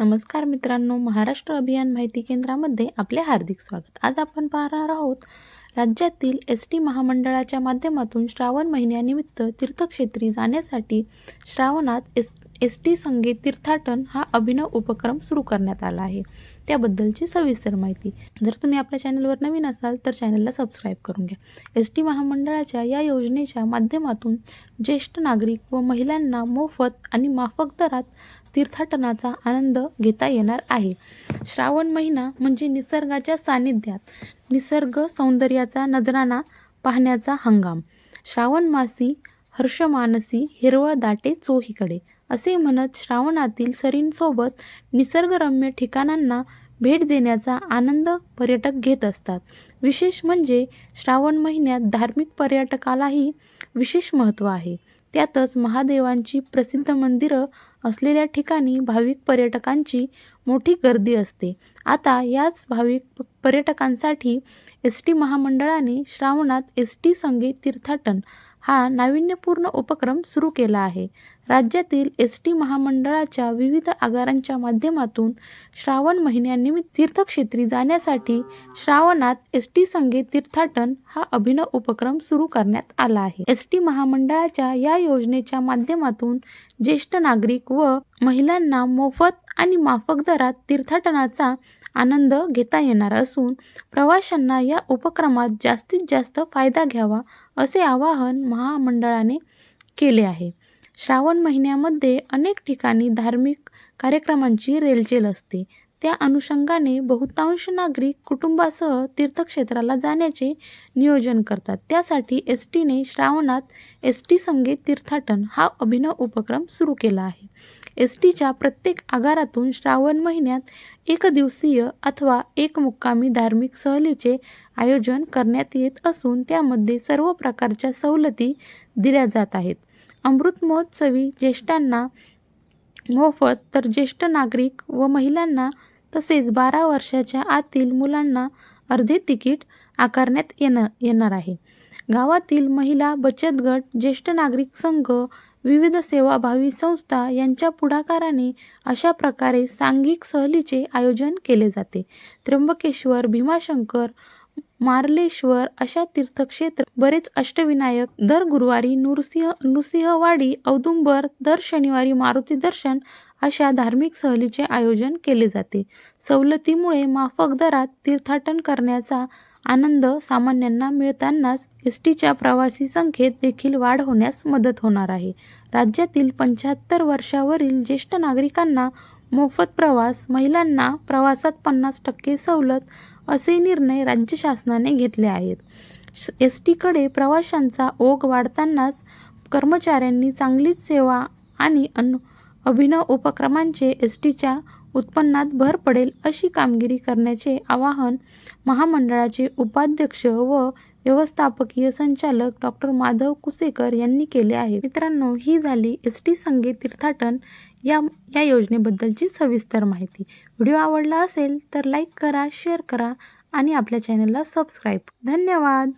नमस्कार मित्रांनो महाराष्ट्र अभियान माहिती केंद्रामध्ये आपले हार्दिक स्वागत. आज आपण पाहणार आहोत राज्यातील एस टी महामंडळाच्या माध्यमातून श्रावण महिन्यानिमित्त तीर्थक्षेत्री जाण्यासाठी श्रावणात एस एस टी संगीत तीर्थाटन हा अभिनव उपक्रम सुरू करण्यात आला आहे. त्याबद्दलची सविस्तर माहिती. जर तुम्ही आपल्या चॅनलवर नवीन असाल तर चॅनलला सबस्क्राईब करून घ्या. एस टी महामंडळाच्या या योजनेच्या माध्यमातून ज्येष्ठ नागरिक व महिलांना मोफत आणि माफक दरात तीर्थाटनाचा आनंद घेता येणार आहे. श्रावण महिना म्हणजे निसर्गाच्या सानिध्यात निसर्ग सौंदर्याचा नजराणा पाहण्याचा हंगाम. श्रावण मासी हर्षमानसी हिरवळ दाटे चोहीकडे. असे म्हणत श्रावणातील सरींसोबत निसर्गरम्य ठिकाणांना भेट देण्याचा आनंद पर्यटक घेत असतात. विशेष म्हणजे श्रावण महिन्यात धार्मिक पर्यटकालाही विशेष महत्त्व आहे. त्यातच महादेवांची प्रसिद्ध मंदिरं असलेल्या ठिकाणी भाविक पर्यटकांची मोठी गर्दी असते. आता याच भाविक प- पर्यटकांसाठी एस टी महामंडळाने श्रावणात एस टी संगीत तीर्थाटन हा नाविन्यपूर्ण उपक्रम सुरू केला आहे. राज्यातील एस टी महामंडळाच्या विविध आगारांच्या माध्यमातून श्रावण महिन्यानिमित्त तीर्थक्षेत्री जाण्यासाठी श्रावणात एस टी संघे तीर्थाटन हा अभिनव उपक्रम सुरू करण्यात आला आहे. एस टी महामंडळाच्या या योजनेच्या माध्यमातून ज्येष्ठ नागरिक व महिलांना मोफत आणि माफक दरात तीर्थाटनाचा आनंद घेता येणार असून प्रवाशांना या उपक्रमात जास्तीत जास्त फायदा घ्यावा असे आवाहन महामंडळाने केले आहे. श्रावण महिन्यामध्ये अनेक ठिकाणी धार्मिक कार्यक्रमांची रेलचेल असते. त्या अनुषंगाने बहुतांश नागरिक कुटुंबासह तीर्थक्षेत्राला जाण्याचे नियोजन करतात. त्यासाठी एस टीने श्रावणात एस टी संगीत तीर्थाटन हा अभिनव उपक्रम सुरू केला आहे. एस टीच्या प्रत्येक आगारातून श्रावण महिन्यात एक दिवसीय अथवा एक मुक्कामी धार्मिक सहलीचे आयोजन करण्यात येत असून त्यामध्ये सर्व प्रकारच्या सवलती दिल्या जात आहेत. अमृत महोत्सवी ज्येष्ठांना मोफत तर ज्येष्ठ नागरिक व महिलांना तसेच बारा वर्षाच्या आतील मुलांना अर्धे तिकीट आकारण्यात येणार येणार आहे. गावातील महिला बचत गट ज्येष्ठ नागरिक संघ विविध सेवाभावी संस्था यांच्या पुढाकाराने अशा प्रकारे सांघिक सहलीचे आयोजन केले जाते. त्र्यंबकेश्वर भीमाशंकर मार्लेश्वर अशा तीर्थक्षेत्र बरेच अष्टविनायक दर गुरुवारी नृसिंह नृसिंहवाडी औदुंबर दर शनिवारी मारुती दर्शन अशा धार्मिक सहलीचे आयोजन केले जाते. सवलतीमुळे माफक दरात तीर्थाटन करण्याचा आनंद सामान्यांना मिळतानाच एस टीच्या प्रवासी संख्येत देखील वाढ होण्यास मदत होणार आहे. राज्यातील पंच्याहत्तर वर्षावरील ज्येष्ठ नागरिकांना मोफत प्रवास महिलांना प्रवासात पन्नास टक्के सवलत असे निर्णय राज्य शासनाने घेतले आहेत. एस टीकडे प्रवाशांचा ओघ वाढतानाच कर्मचाऱ्यांनी चांगलीच सेवा आणि अन अभिनव उपक्रमांचे एस टीच्या उत्पन्नात भर पडेल अशी कामगिरी करण्याचे आवाहन महामंडळाचे उपाध्यक्ष व व्यवस्थापकीय संचालक डॉक्टर माधव कुसेकर यांनी केले आहे. मित्रांनो ही झाली एस टी संगीत तीर्थाटन. या या योजनेबद्दलची सविस्तर माहिती. व्हिडिओ आवडला असेल तर लाईक करा शेअर करा आणि आपल्या चॅनलला सबस्क्राईब. धन्यवाद!